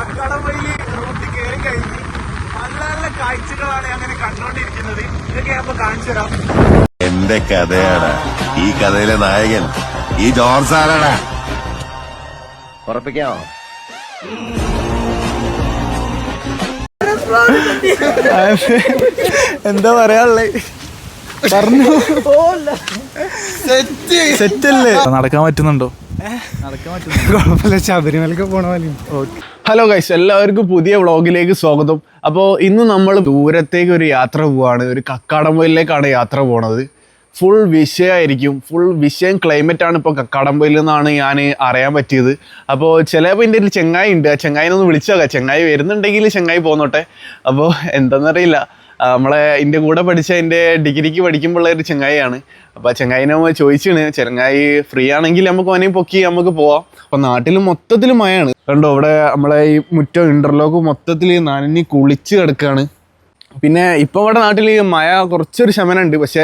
കക്കാടംപൊയിൽ റൂട്ടിൽ കയറി കഴിഞ്ഞ് നല്ല നല്ല കാഴ്ചകളാണ് അങ്ങനെ കണ്ടുകൊണ്ടിരിക്കുന്നത്. ഇതൊക്കെ ഞാൻ കാണിച്ചു തരാം. എന്റെ കഥയാണ്. ഈ കഥയിലെ നായകൻ ഈ ആരാടാ ഉറപ്പിക്കാമോ എന്താ പറയാള്ളേ പറഞ്ഞു. സെറ്റ് പറ്റുന്നുണ്ടോ നടക്കാൻ പറ്റുന്നുണ്ടോ? കുഴപ്പമില്ല ശബരിമലക്ക് പോണ പോലെ ഹലോ ഗൈസ് എല്ലാവർക്കും പുതിയ വ്ളോഗിലേക്ക് സ്വാഗതം. അപ്പോൾ ഇന്ന് നമ്മൾ ദൂരത്തേക്ക് ഒരു യാത്ര പോവാണ്. ഒരു കക്കാടംപൊയിലേക്കാണ് യാത്ര പോണത്. ഫുൾ വിഷയമായിരിക്കും ഫുൾ വിഷയം ക്ലൈമറ്റ് ആണ് ഇപ്പോൾ കക്കാടംപൊയിൽ നിന്നാണ് ഞാൻ അറിയാൻ പറ്റിയത്. അപ്പോൾ ചിലപ്പോൾ എന്റെ ഒരു ചെങ്ങായി ഉണ്ട്. ആ ചെങ്ങായിനെ ഒന്ന് വിളിച്ചോക്കാം ചെങ്ങായി വരുന്നുണ്ടെങ്കിൽ ചെങ്ങായി പോന്നോട്ടെ. അപ്പോൾ എന്താണെന്നറിയില്ല നമ്മളെ എന്റെ കൂടെ പഠിച്ച എന്റെ ഡിഗ്രിക്ക് പഠിക്കുമ്പോഴുള്ള ഒരു ചെങ്ങായിയാണ്. അപ്പോൾ ചെങ്ങായിനെ ചോദിച്ചാണ് ചെങ്ങായി ഫ്രീ ആണെങ്കിൽ നമുക്ക് അവനെയും പൊക്കി നമുക്ക് പോവാം. അപ്പോൾ നാട്ടിൽ മൊത്തത്തിൽ മഴയാണ്. കണ്ടോ ഇവിടെ നമ്മളെ ഈ മുറ്റം ഇന്റർലോക്ക് മൊത്തത്തിൽ നനഞ്ഞ് കുളിച്ച് കിടക്കുകയാണ് പിന്നെ ഇപ്പോൾ ഇവിടെ നാട്ടിൽ മഴ കുറച്ചൊരു ശമനമുണ്ട് പക്ഷേ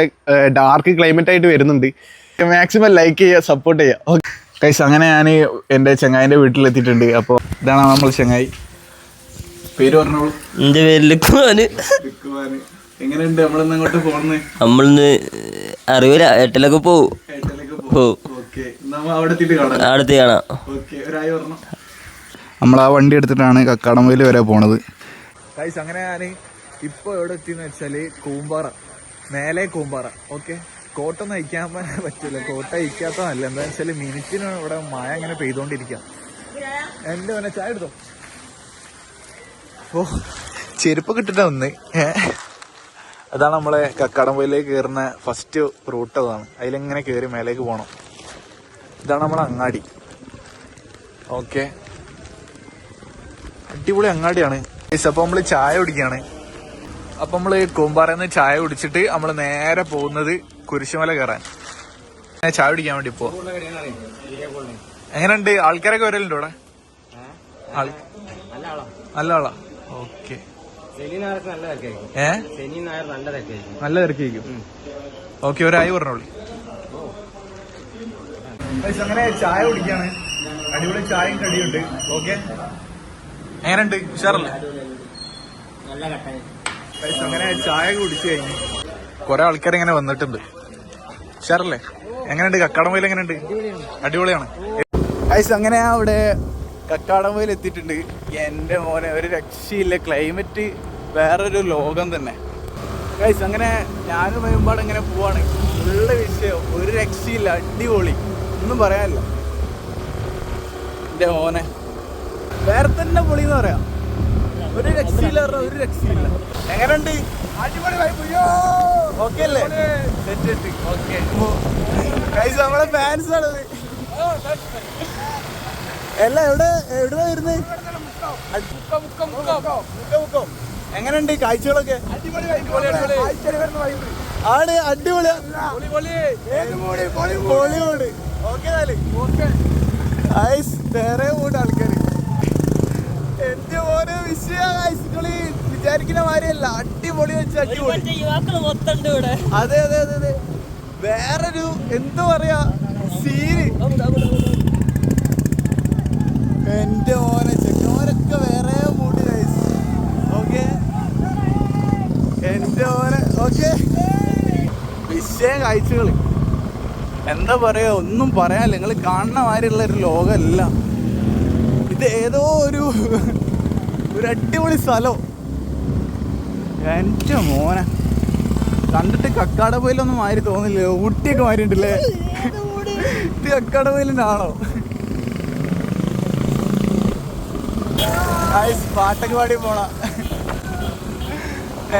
ഡാർക്ക് ക്ലൈമറ്റ് ആയിട്ട് വരുന്നുണ്ട്. മാക്സിമം ലൈക്ക് ചെയ്യുക സപ്പോർട്ട് ചെയ്യുക. ഓക്കെ കൈസ് അങ്ങനെ ഞാൻ എന്റെ ചെങ്ങായിന്റെ വീട്ടിലെത്തിയിട്ടുണ്ട്. അപ്പോൾ ഇതാണ് നമ്മൾ ചെങ്ങായി. പേര് പറഞ്ഞോളൂ. എന്റെ പേരിൽ കുമാന് എങ്ങനെയുണ്ട്? നമ്മളിന്ന് അങ്ങോട്ട് പോകുന്നത് നമ്മളിന്ന് അറിയില്ല എട്ടിലൊക്കെ പോവും. അടുത്ത് കാണാം. നമ്മൾ ആ വണ്ടി എടുത്തിട്ടാണ് കക്കാടമ്പയിൽ വരെ പോണത്. ഗൈസ് അങ്ങനെ ഞാൻ ഇപ്പോൾ എവിടെ എത്തിയെന്ന് വെച്ചാൽ കൂമ്പാറ. മേലെ കൂമ്പാറ. ഓക്കെ? കോട്ടൊന്നും അയക്കാൻ പറ്റില്ല. കോട്ട അയക്കാത്ത നല്ല എന്താ വെച്ചാൽ മിനിറ്റിന് ഇവിടെ മഴ അങ്ങനെ പെയ്തോണ്ടിരിക്കാം. എന്റെ ചായ എടുത്തോ? ഓ ചെരുപ്പ് കിട്ടിട്ട ഒന്ന് അതാണ് നമ്മളെ കക്കാടംപോയിലേക്ക് കയറുന്ന ഫസ്റ്റ് റൂട്ട് അതാണ്. അതിലെങ്ങനെ കയറി മേലേക്ക് പോകണം ഇതാണ് നമ്മളെ അങ്ങാടി. ഓക്കെ അടിപൊളി അങ്ങാടിയാണ്. ഗയ്സ്, അപ്പൊ നമ്മൾ ചായ കുടിക്കാണ് അപ്പൊ നമ്മൾ നിന്ന് ചായ കുടിച്ചിട്ട് നമ്മൾ നേരെ പോകുന്നത് കുരിശുമല കയറാൻ. ചായ കുടിക്കാൻ വേണ്ടി പോ എങ്ങനെയുണ്ട്? ആൾക്കാരൊക്കെ വരലുണ്ടോ ഇവിടെ? നല്ല ആളാ. ഓക്കെ. ഏ? നല്ല തിരക്കായിരിക്കും. ഓക്കെ ഒരായി പറഞ്ഞോളി. അങ്ങനെ ചായ കുടിക്കാണ്. അടിപൊളി ചായയും കടിയുണ്ട്. ഓക്കെ? എങ്ങനെയുണ്ട്? ഉഷാറല്ലേ? അങ്ങനെ ചായ കുടിച്ചു കഴിഞ്ഞു. കുറെ ആൾക്കാർ ഇങ്ങനെ വന്നിട്ടുണ്ട്. ഉഷാറല്ലേ? എങ്ങനെയുണ്ട്? കക്കാടംപൊയിൽ എങ്ങനെയുണ്ട്? അടിപൊളിയാണ്. ഗയ്സ്, അങ്ങനെ അവിടെ കക്കാടംപൊയിൽ എത്തിയിട്ടുണ്ട്. എന്റെ മോനെ ഒരു രക്ഷയില്ല. ക്ലൈമറ്റ് വേറൊരു ലോകം തന്നെ. ഗൈസ് അങ്ങനെ ഞാനും വരുമ്പാട് ഇങ്ങനെ പോവാണ്. ഉള്ള വിഷയം ഒരു രക്ഷയില്ല. അടിപൊളി. ഒന്നും പറയാനില്ല. എന്റെ മോനെ. വേറെ തന്നെ പൊളി എന്ന് പറയാം. ഒരു രക്ഷയില്ല ഒരു രക്ഷയില്ല. എങ്ങനെയുണ്ട്? ഓക്കെ അല്ലേ? സെറ്റ് സെറ്റ് ഓക്കെ നമ്മളെ ഫാൻസ് ആണത് അല്ല എവിടെ എവിടെ വരുന്നത് എങ്ങനെയുണ്ട് കാഴ്ചകളൊക്കെ? ആണ് അടിപൊളിയാ. പൊളിയോട് ഓക്കെ ഐസ് വേറെ കൂടെ ആൾക്കാർ എന്റെ ഓരോ വിഷയ ഐസുകളി വിചാരിക്കുന്ന മാതിരിയല്ല. അടിപൊളി വെച്ച് അടിപൊളി. അതെ അതെ അതെ അതെ. വേറൊരു എന്താ പറയാ സീന്. എന്റെ മോനെ ചെക്കോരൊക്കെ വേറെ മൂടി ഓക്കെ എന്റെ മോനെ ഓക്കെ വിഷയം കാഴ്ചകൾ എന്താ പറയാ ഒന്നും പറയാല്ല നിങ്ങൾ കാണുന്ന മാതിരിയുള്ള ഒരു ലോകമല്ല. ഇത് ഏതോ ഒരു ഒരു അടിപൊളി സ്ഥലം. എന്റെ മോനെ. കണ്ടിട്ട് കക്കാടപ്പൊയിലൊന്നും മാതിരി തോന്നില്ലേ ഊട്ടിയൊക്കെ മാറിയിട്ടില്ലേ ഇത് കക്കാടപ്പൊയിലിന്റെ ആണോ? പാട്ടൊക്കെ പാടി പോണ.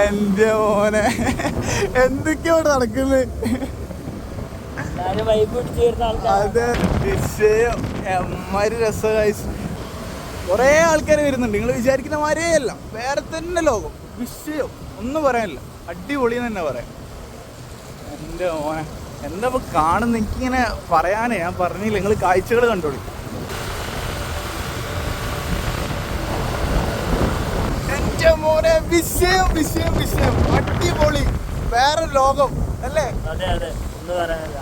എന്റെ മോനെ. എന്തൊക്കെയാ ഇവിടെ നടക്കുന്നത് അതെ വിഷയം. എമ്മാര് രസ ഗായ്സ് കുറേ ആൾക്കാർ വരുന്നുണ്ട്. നിങ്ങൾ വിചാരിക്കുന്ന മാരേ അല്ല വേറെ തന്നെ ലോകം. വിഷയം. ഒന്നും പറയാനില്ല. അടിപൊളി തന്നെ പറയാം. എന്റെ മോനെ. എന്താ ഇപ്പൊ കാണുന്ന? എനിക്കിങ്ങനെ പറയാനേ ഞാൻ പറഞ്ഞില്ല. നിങ്ങൾ കാഴ്ചകൾ കണ്ടോളി. എന്റെ മോനെ. വിഷയം വിഷയം വിഷയം. അടിപൊളി. വേറെ ലോകം അല്ലേ? അതെ അതെ. ഒന്ന് പറയാനില്ല.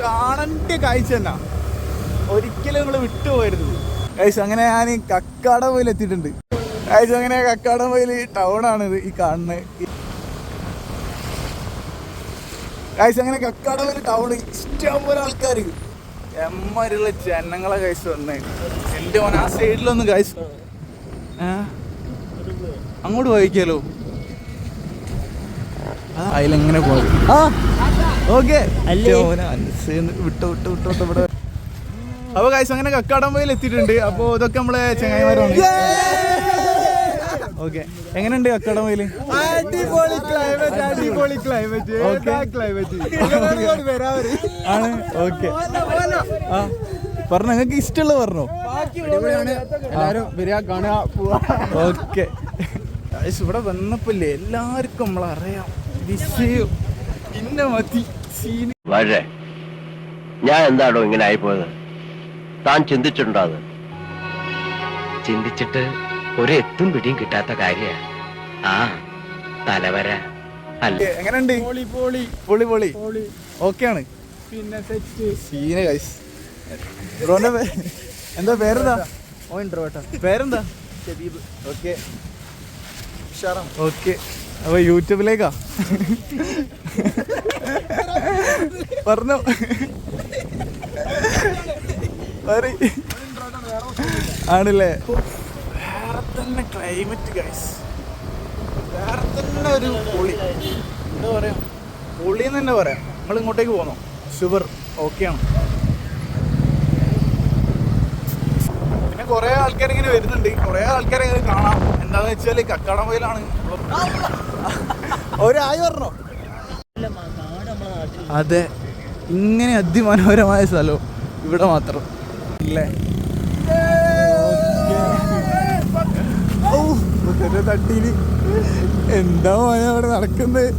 കാണേണ്ട കാഴ്ച തന്നെ ഒരിക്കലും നിങ്ങൾ വിട്ടുപോയിരുന്നു കൈസ് അങ്ങനെ ഞാൻ കക്കാടം പോയിൽ എത്തിയിട്ടുണ്ട് കൈസ് അങ്ങനെ കക്കാടം പോയിൽ ടൗണാണിത് ഈ കാണുന്നത് ഗൈസ് അങ്ങനെ കക്കാടൊരു ടൗണ് ടൗൺ ഇഷ്ടം പോലെ ആൾക്കാർ എമ്മരുള്ള ജനങ്ങളെ ഗൈസ് വന്നേ. എന്റെ മോൻ ആ സൈഡിലൊന്ന് ഗൈസ് അങ്ങോട്ട് പോയിക്കാലോ അതിലെങ്ങനെ പോകും ആ ഓക്കെ? വിട്ടോ വിട്ടോ വിട്ടോ വിട്ടോ ഇവിടെ. അപ്പൊ ഗൈസ് അങ്ങനെ കക്കാടമ്പയിൽ എത്തിയിട്ടുണ്ട്. അപ്പൊ ഇതൊക്കെ നമ്മളെ ചങ്ങായിമാരാണ്. ഓക്കെ എങ്ങനെയുണ്ട് കക്കാടമ്പയിൽ അടിപൊളി ക്ലൈമറ്റ് അടിപൊളി ക്ലൈമറ്റ്. ക്ലൈമറ്റ് ആണ്? ഓക്കെ ആ. പറഞ്ഞു നിങ്ങൾക്ക് ഇഷ്ടമുള്ള പറഞ്ഞോ? എല്ലാരും വരിക കാണുക പോവാ ഓക്കെ ഇവിടെ വന്നപ്പോല്ലേ എല്ലാവർക്കും നമ്മളറിയാം അറിയാം. ഇന്ന മതി. സീന് വളരെ ഞാൻ എന്താണോ ഇങ്ങനെ ആയിപ്പോയത്? താൻ ചിന്തിച്ചിട്ടുണ്ടോ അത്? ചിന്തിച്ചിട്ട് ഒരു എത്തും പിടിയും കിട്ടാത്ത കാര്യ. ആ തലവര. അല്ല. എങ്ങനെയുണ്ട്? പൊളി പൊളി. പൊളി ഓക്കെയാണ്. പിന്നെ സെറ്റ്. സീന ഗൈസ് ബ്രോന്റെ പേ- എന്താ പേരെന്താ? പേരെന്താ? ഓക്കെ. ഓക്കെ. അപ്പൊ യൂട്യൂബിലേക്കാ? പറഞ്ഞോ. ആണല്ലേ? വേറെ തന്നെ ക്ലൈമറ്റ് ഗൈസ് വേറെ തന്നെ ഒരു പൊളി. എന്താ പറയാ? പൊളി എന്ന് തന്നെ പറയാം. നമ്മൾ ഇങ്ങോട്ടേക്ക് പോന്നോ? ഷുഗർ ഓക്കെയാണ് പിന്നെ കുറേ ആൾക്കാർ ഇങ്ങനെ വരുന്നുണ്ട്. കുറേ ആൾക്കാരെ ഇങ്ങനെ കാണാം. എന്താന്ന് വെച്ചാൽ കക്കാടംപൊയിലാണ് ഒരായി പറഞ്ഞോ അതെ. ഇങ്ങനെ അതിമനോഹരമായ സ്ഥലവും ഇവിടെ മാത്രം. അല്ലേ ഒരു തട്ടിയിൽ. എന്താ മോനെ അവിടെ നടക്കുന്നത്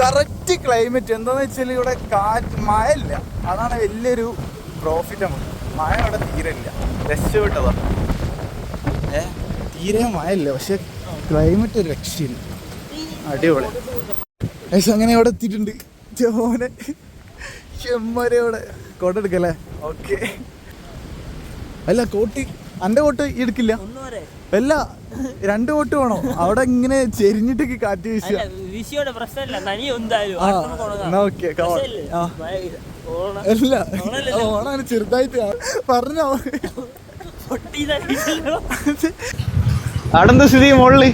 കറക്റ്റ് ക്ലൈമറ്റ് എന്താന്ന് വെച്ചാൽ ഇവിടെ കാറ്റ് മഴ ഇല്ല അതാണ് വലിയൊരു പ്രോഫിറ്റ് നമുക്ക്. മഴ ഇവിടെ തീരെ ഇല്ല. രക്ഷപ്പെട്ടതാ. ഏ തീരെ മഴ ഇല്ല പക്ഷെ ക്ലൈമറ്റ് ഒരു രക്ഷയില്ല. അടിപൊളി. ഗൈസ് അങ്ങനെ അവിടെ എത്തിയിട്ടുണ്ട്. ചോനെ ചെമ്മരെ അവിടെ. കോട്ടെടുക്കല്ലേ? ഓക്കെ അല്ല കോട്ട്. എന്റെ വോട്ട് എടുക്കില്ല അല്ല രണ്ട് വോട്ട് വേണോ? അവിടെ ഇങ്ങനെ ചെരിഞ്ഞിട്ടൊക്കെ കാറ്റ് വിഷയുടെ പ്രശ്നമില്ല. നനി എന്തായാലും. അല്ല ഓണാണ് ചെറുതായിട്ട്. പറഞ്ഞോ. അവിടെ എന്താ സ്ഥിതി? മോളി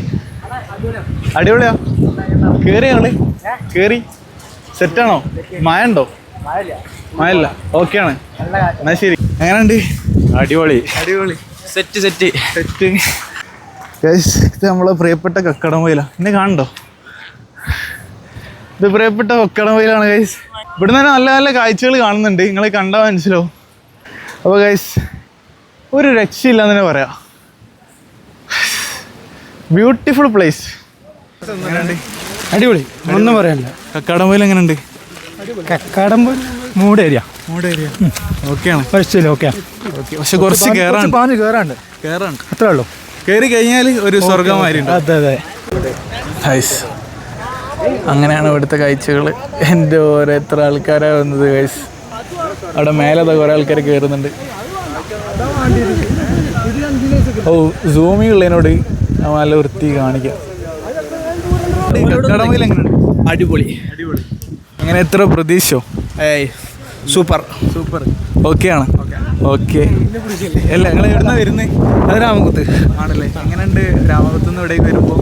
അടിപൊളിയാ. കേറി ഞങ്ങൾ. കേറി. സെറ്റാണോ മഴ ഉണ്ടോ മഴ ഓക്കെ ആണ്. എന്നാ ശരി. എങ്ങനെയുണ്ട്? അടിപൊളി. അടിപൊളി. Set set. സെറ്റ്. ഇത് നമ്മളെ പ്രിയപ്പെട്ട കക്കടമയില എന്നെ കാണണ്ടോ ഇത് പ്രിയപ്പെട്ട കക്കടമയിലാണ് ഗൈസ് ഇവിടുന്ന് തന്നെ നല്ല നല്ല കാഴ്ചകൾ കാണുന്നുണ്ട്. നിങ്ങൾ കണ്ടാൽ മനസ്സിലാവും. അപ്പോൾ ഗൈസ് ഒരു രക്ഷയില്ല എന്ന് തന്നെ പറയാം. ബ്യൂട്ടിഫുൾ പ്ലേസ് അടിപൊളി. ഒന്നും പറയാനില്ല. കക്കാടം പോയിൽ എങ്ങനെയുണ്ട്? കക്കാടമ്പ് മൂട് ഏരിയ. Mood area. ഓക്കെയാണ്. First okay okay. പക്ഷെ കുറച്ച് കയറാണ്ട് പാഞ്ഞ് കയറാണ്ട് കയറാണ്ട് അത്രേ ഉള്ളൂ. കയറി കഴിഞ്ഞാൽ ഒരു സ്വർഗമാരി അതെ അതെ. ഹൈസ് അങ്ങനെയാണ് ഇവിടുത്തെ കാഴ്ചകൾ എന്റെ ഓരോ എത്ര ആൾക്കാരാണ് വന്നത് ഗൈസ് അവിടെ മേലെ കുറേ ആൾക്കാർ കയറുന്നുണ്ട് ഓ സൂമി ഉള്ളതിനോട് നല്ല വൃത്തി കാണിക്കാം. അടിപൊളി. അടിപൊളി. അങ്ങനെ എത്ര പ്രതീക്ഷയോ? ഏയ് സൂപ്പർ. സൂപ്പർ. ഓക്കെ. ആണ് ഓക്കെ. അല്ല നിങ്ങൾ എവിടുന്ന വരുന്നത് അത് രാമകുത്ത്. ആണല്ലേ. എങ്ങനെയുണ്ട് രാമകുത്ത് നിന്ന് ഇവിടേക്ക് വരുമ്പോൾ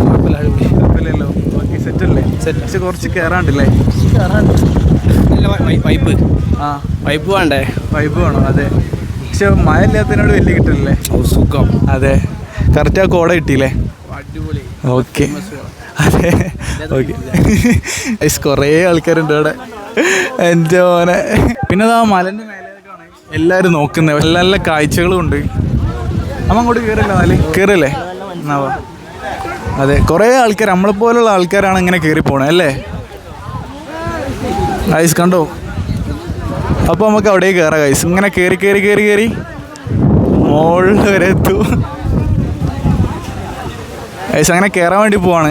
കുഴപ്പമില്ലല്ലോ. ഓക്കെ സെറ്റ് അല്ലേ സെറ്റ്. കുറച്ച് കയറാണ്ടല്ലേ പൈപ്പ് ആ. പൈപ്പ് വേണ്ടേ? പൈപ്പ് വേണം അതെ. പക്ഷെ മഴ ഇല്ലാത്തതിനോട് വലിയ കിട്ടില്ലേ സുഖം. അതെ. കറക്റ്റ് ആ കോട കിട്ടിയില്ലേ? അടിപൊളി. ഓക്കെ. അതെ. ഓക്കെ. കുറേ ആൾക്കാരുണ്ട് അവിടെ എന്റെ മോനെ. പിന്നെ ആ മലന്റെ മേലേക്കാണ്. എല്ലാവരും നോക്കുന്നത് നല്ല നല്ല കാഴ്ചകളും ഉണ്ട്. അമ്മ അങ്ങോട്ട് കയറില്ല നാല്. കയറില്ലേ എന്നാവാ അതെ കുറേ ആൾക്കാർ നമ്മളെപ്പോലുള്ള ആൾക്കാരാണ് ഇങ്ങനെ കയറി പോണേ അല്ലേ? ഐസ് കണ്ടോ? അപ്പോൾ നമുക്ക് അവിടെ കയറാം ഗൈസ് ഇങ്ങനെ കയറി കയറി കയറി കയറി മുകളിൽ വരെ എത്തു. ഗൈസ് അങ്ങനെ കയറാൻ വേണ്ടി പോവാണ്.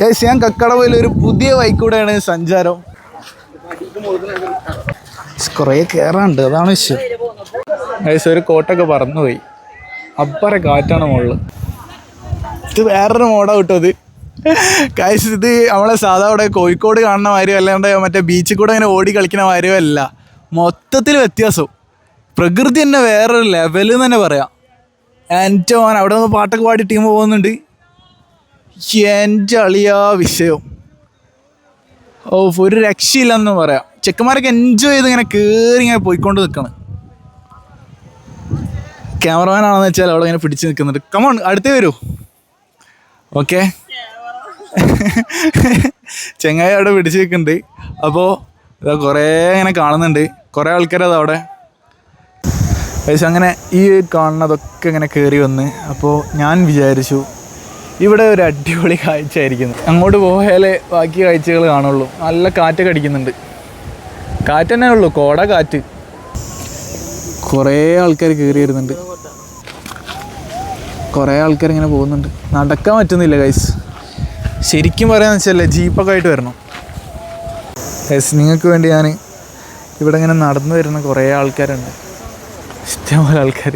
ഗൈസ് ഞാൻ കക്കടവയിൽ ഒരു പുതിയ ബൈക്കൂടെയാണ് സഞ്ചാരം. കുറേ കയറാണ്ട് അതാണ് വിഷയം. ഗൈസ് ഒരു കോട്ടൊക്കെ പറന്നുപോയി. അപ്പറെ കാറ്റാണ് മുകളിൽ ഇത് വേറൊരു മോഡാ കിട്ടത് കാശ് ഇത് നമ്മളെ സാധാ ഇവിടെ കോഴിക്കോട് കാണുന്ന മാതിരിയോ അല്ലാണ്ട് മറ്റേ ബീച്ചിൽ കൂടെ ഇങ്ങനെ ഓടി കളിക്കുന്ന മാതിരിയോ അല്ല. മൊത്തത്തിൽ വ്യത്യാസം. പ്രകൃതി തന്നെ വേറൊരു ലെവലെന്ന് തന്നെ പറയാം. എന്റെ മോൻ അവിടെ നിന്ന് പാട്ടൊക്കെ പാടി ടീം പോകുന്നുണ്ട്. എന്റെ അളിയാ വിഷയം. ഓ ഒരു രക്ഷയില്ലെന്ന് പറയാം. ചെക്കന്മാരൊക്കെ എൻജോയ് ചെയ്ത് ഇങ്ങനെ കയറി ഇങ്ങനെ പോയിക്കൊണ്ട് നിൽക്കണം ക്യാമറമാൻ ആണെന്ന് വെച്ചാൽ അവിടെ ഇങ്ങനെ പിടിച്ച് നിൽക്കുന്നുണ്ട് കമോൺ അടുത്തേ വരൂ. ഓക്കെ ചെങ്ങായി അവിടെ പിടിച്ച് നിൽക്കുന്നുണ്ട് അപ്പോൾ ഇതാ കുറേ ഇങ്ങനെ കാണുന്നുണ്ട്. കുറേ ആൾക്കാരത് അവിടെ. പക്ഷെ അങ്ങനെ ഈ കാണുന്നതൊക്കെ ഇങ്ങനെ കയറി വന്ന്. അപ്പോൾ ഞാൻ വിചാരിച്ചു ഇവിടെ ഒരു അടിപൊളി കാഴ്ച ആയിരിക്കുന്നു അങ്ങോട്ട് പോയാലേ ബാക്കി കാഴ്ചകൾ കാണുള്ളൂ. നല്ല കാറ്റൊക്കെ അടിക്കുന്നുണ്ട്. കാറ്റ് തന്നെ ഉള്ളൂ കോട കാറ്റ്. കുറേ ആൾക്കാർ കയറി വരുന്നുണ്ട്. കുറേ ആൾക്കാർ ഇങ്ങനെ പോകുന്നുണ്ട്. നടക്കാൻ പറ്റുന്നില്ല ഗൈസ് ശരിക്കും പറയാന്ന് വെച്ചല്ലേ ജീപ്പൊക്കെ ആയിട്ട് വരണം. ഗൈസ് നിങ്ങൾക്ക് വേണ്ടി ഞാൻ ഇവിടെ ഇങ്ങനെ നടന്നു വരുന്ന കുറേ ആൾക്കാരുണ്ട്. ഇഷ്ടംപോലെ ആൾക്കാർ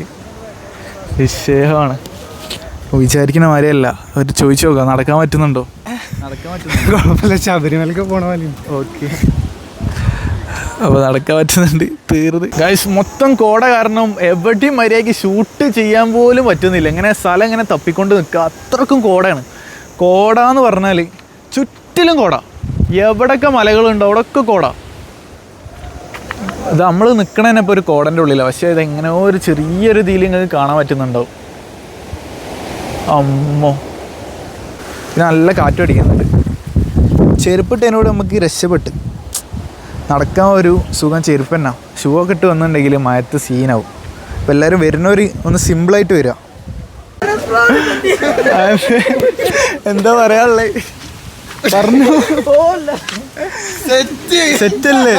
വിഷയമാണ്. വിചാരിക്കുന്ന മാതിരിയല്ല. അവർ ചോദിച്ചു നോക്കാം നടക്കാൻ പറ്റുന്നുണ്ടോ? നടക്കാൻ പറ്റുന്നുണ്ടോ. കുഴപ്പമില്ല ശബരിമലക്ക് പോണ പോലെ ഓക്കെ അപ്പോൾ നടക്കാൻ പറ്റുന്നുണ്ട്. തീർന്ന്. ഗൈസ് മൊത്തം കോട കാരണം എവിടെയും മര്യാദയ്ക്ക് ഷൂട്ട് ചെയ്യാൻ പോലും പറ്റുന്നില്ല. ഇങ്ങനെ സ്ഥലം ഇങ്ങനെ തപ്പിക്കൊണ്ട് നിൽക്കുക. അത്രക്കും കോടയാണ്. കോട എന്ന് പറഞ്ഞാൽ ചുറ്റിലും കോട. എവിടെയൊക്കെ മലകളുണ്ടോ അവിടെയൊക്കെ കോട. ഇത് നമ്മൾ നിൽക്കണതന്നെ ഇപ്പോൾ ഒരു കോടന്റെ ഉള്ളിലാണ് പക്ഷേ ഇത് എങ്ങനെയോ ഒരു ചെറിയൊരു ഇതിൽ നിങ്ങൾക്ക് കാണാൻ പറ്റുന്നുണ്ടാവും. അമ്മോ. പിന്നെ നല്ല കാറ്റടിക്കുന്നുണ്ട്. ചെരുപ്പിട്ടതിനോട് നമുക്ക് രക്ഷപ്പെട്ട്. നടക്കാൻ ഒരു സുഖം ചെരുപ്പന്ന. ഷൂ ഒക്കെ ഇട്ട് വന്നിട്ടുണ്ടെങ്കിൽ മയത്ത് സീനാവും അപ്പം എല്ലാവരും വരുന്നവർ ഒന്ന് സിമ്പിളായിട്ട് വരിക എന്താ പറയാനുള്ളത് പറഞ്ഞു. സെറ്റല്ലേ?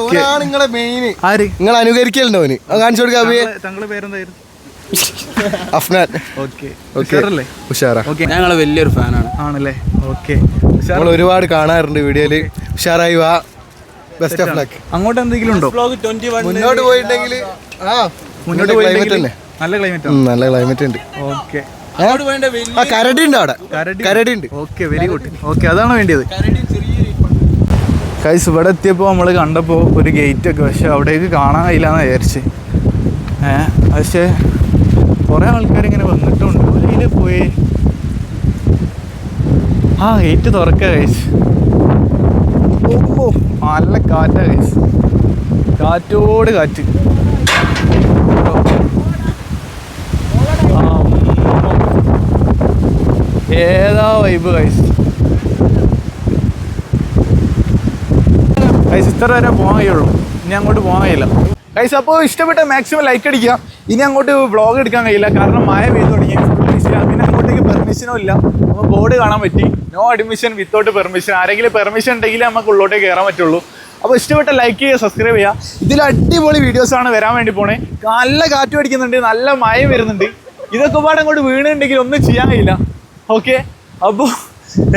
ഓക്കെ. നിങ്ങളെ മെയിൻ ആര്? നിങ്ങൾ അനുകരിക്കലുണ്ടോ അവന് കാണിച്ചു കൊടുക്കാം അബിയെ. താങ്കളുടെ പേരെന്തായിരുന്നു? അഫ്നാൻ. ഓക്കെ. ഓക്കെ. ഉഷാറാ. ഓക്കെ. ഞങ്ങളെ വലിയൊരു ഫാനാണ്. ആണല്ലേ? ഓക്കെ. നമ്മൾ ഒരുപാട് കാണാറുണ്ട് വീഡിയോയിൽ. ഉഷാറായി വാ. ബെസ്റ്റ് ഓഫ് ലക്ക് അങ്ങോട്ട് എന്തെങ്കിലും ഉണ്ടോ? മുന്നോട്ട് പോയിട്ടുണ്ടെങ്കിൽ ആ മുന്നോട്ട് ക്ലൈമറ്റ് പോയി തന്നെ നല്ല ക്ലൈമറ്റ് നല്ല ക്ലൈമറ്റ് ഉണ്ട്. ഓക്കെ കരടി ഉണ്ട് അവിടെ. കരടി. ഉണ്ട്. ഓക്കെ വെരി ഗുഡ് ഓക്കെ അതാണ് വേണ്ടിയത്. കൈസ് ഇവിടെ എത്തിയപ്പോൾ നമ്മൾ കണ്ടപ്പോൾ ഒരു ഗേറ്റ് ഒക്കെ പക്ഷെ അവിടേക്ക് കാണാൻ കഴിയില്ലെന്ന് വിചാരിച്ച്. ഏ പക്ഷേ കുറേ ആൾക്കാർ ഇങ്ങനെ വന്നിട്ടുണ്ട്. അതിൽ പോയി. ആ ഗേറ്റ് തുറക്ക കൈസ് ഓ നല്ല കാറ്റാ കാറ്റോട് കാറ്റ്. ഏതാ വൈബ് കൈസ് കൈസ് ഇത്ര വരെ പോകാൻ ഇനി അങ്ങോട്ട് പോകാൻ കൈസ് അപ്പോൾ ഇഷ്ടപ്പെട്ട മാക്സിമം ലൈക്ക് അടിക്കുക. ഇനി അങ്ങോട്ട് വ്ളോഗ് എടുക്കാൻ കഴിയില്ല. കാരണം മഴ പെയ്തു തുടങ്ങി. പിന്നെ അങ്ങോട്ടേക്ക് പെർമിഷനും ഇല്ല. അപ്പോൾ ബോർഡ് കാണാൻ പറ്റി. നോ അഡ്മിഷൻ വിത്തൗട്ട് പെർമിഷൻ ആരെങ്കിലും പെർമിഷൻ ഉണ്ടെങ്കിൽ നമുക്ക് ഉള്ളോട്ടേ കയറാൻ പറ്റുള്ളൂ. അപ്പോൾ ഇഷ്ടപ്പെട്ട ലൈക്ക് ചെയ്യുക സബ്സ്ക്രൈബ് ചെയ്യുക. ഇതിൽ അടിപൊളി വീഡിയോസ് ആണ് വരാൻ വേണ്ടി പോണേ. നല്ല കാറ്റ് അടിക്കുന്നുണ്ട് നല്ല മഴ വരുന്നുണ്ട്. ഇതൊക്കെ പാടെ അങ്ങോട്ട് വീണുണ്ടെങ്കിൽ ഒന്നും ചെയ്യാൻ കഴിയില്ല. ഓക്കെ അപ്പോൾ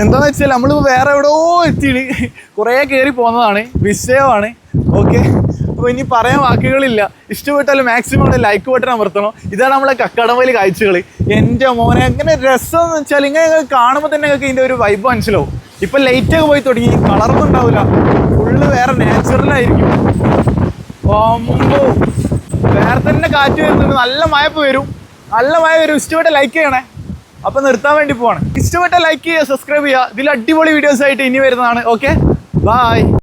എന്താണെന്ന് വെച്ചാൽ നമ്മളിപ്പോൾ വേറെ എവിടെയോ എത്തിയിട്ട് കുറേ കയറി പോകുന്നതാണ് വിഷയമാണ്. ഓക്കെ അപ്പോൾ ഇനി പറയാൻ വാക്കുകളില്ല. ഇഷ്ടപ്പെട്ടാൽ മാക്സിമം ലൈക്ക് ബട്ടൺ അമർത്തണം. ഇതാണ് നമ്മളെ കക്കടമയിൽ കാഴ്ചകൾ എന്റെ മോനെ അങ്ങനെ രസം എന്ന് വെച്ചാൽ ഇങ്ങനെ കാണുമ്പോൾ തന്നെ നിങ്ങൾക്ക് ഇതിന്റെ ഒരു വൈബ് മനസ്സിലാവും. ഇപ്പം ലൈറ്റൊക്കെ പോയി തുടങ്ങി കളറൊന്നും ഉണ്ടാവില്ല ഫുള്ള് വേറെ നാച്ചുറലായിരിക്കും ഓമ്പോ വേറെ തന്നെ കാറ്റ് വരുന്നുണ്ട്. നല്ല മഴപ്പ് വരും. നല്ല മഴ വരും. ഇഷ്ടപ്പെട്ട ലൈക്ക് ചെയ്യണേ. അപ്പം നിർത്താൻ വേണ്ടി പോവാണ്. ഇഷ്ടപ്പെട്ട ലൈക്ക് ചെയ്യുക സബ്സ്ക്രൈബ് ചെയ്യുക. ഇതിൽ അടിപൊളി വീഡിയോസ് ആയിട്ട് ഇനി വരുന്നതാണ്. Okay bye